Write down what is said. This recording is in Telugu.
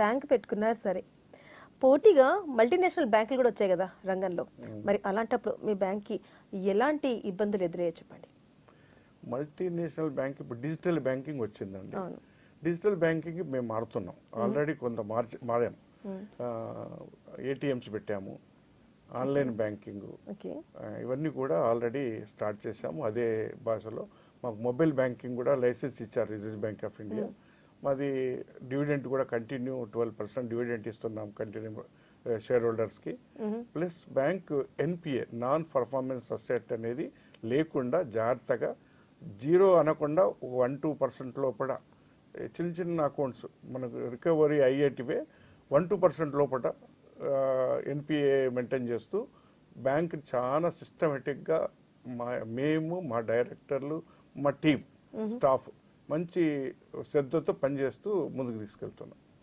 బ్యాంక్ పెట్టుకున్నారు సరే. పోటీగా మల్టీనేషనల్ బ్యాంకులు కూడా వచ్చాయి కదా రంగంలో. మరి అలాంటప్పుడు మీ బ్యాంక్కి ఎలాంటి ఇబ్బందులు ఎదురయ్యో చెప్పండి? మల్టీనేషనల్ బ్యాంక్ ఇప్పుడు డిజిటల్ బ్యాంకింగ్ వచ్చిందండి. డిజిటల్ బ్యాంకింగ్ మేము మారుతున్నాం. ఆల్రెడీ కొంత మార్చి మారాం. ఏటీఎంస్ పెట్టాము. Online banking. ఓకే. ఇవన్నీ కూడా ఆల్రెడీ స్టార్ట్ చేశాము. అదే భాషలో మాకు మొబైల్ బ్యాంకింగ్ కూడా లైసెన్స్ ఇచ్చారు రిజర్వ్ బ్యాంక్ ఆఫ్ ఇండియా. మాది డివిడెంట్ కూడా కంటిన్యూ ట్వెల్వ్ పర్సెంట్ డివిడెంట్ ఇస్తున్నాం continue share హోల్డర్స్కి plus bank NPA non performance asset అనేది లేకుండా జాగ్రత్తగా జీరో అనకుండా వన్ టూ పర్సెంట్ లోపల చిన్న చిన్న అకౌంట్స్ మనకు రికవరీ అయ్యేటివే వన్ టూ పర్సెంట్ లోపల ఎన్పిఏ మెయింటైన్ చేస్తూ బ్యాంక్ చాలా సిస్టమేటిక్గా మా మేము మా డైరెక్టర్లు మా టీం స్టాఫ్ మంచి శ్రద్ధతో పనిచేస్తూ ముందుకు తీసుకెళ్తున్నాం.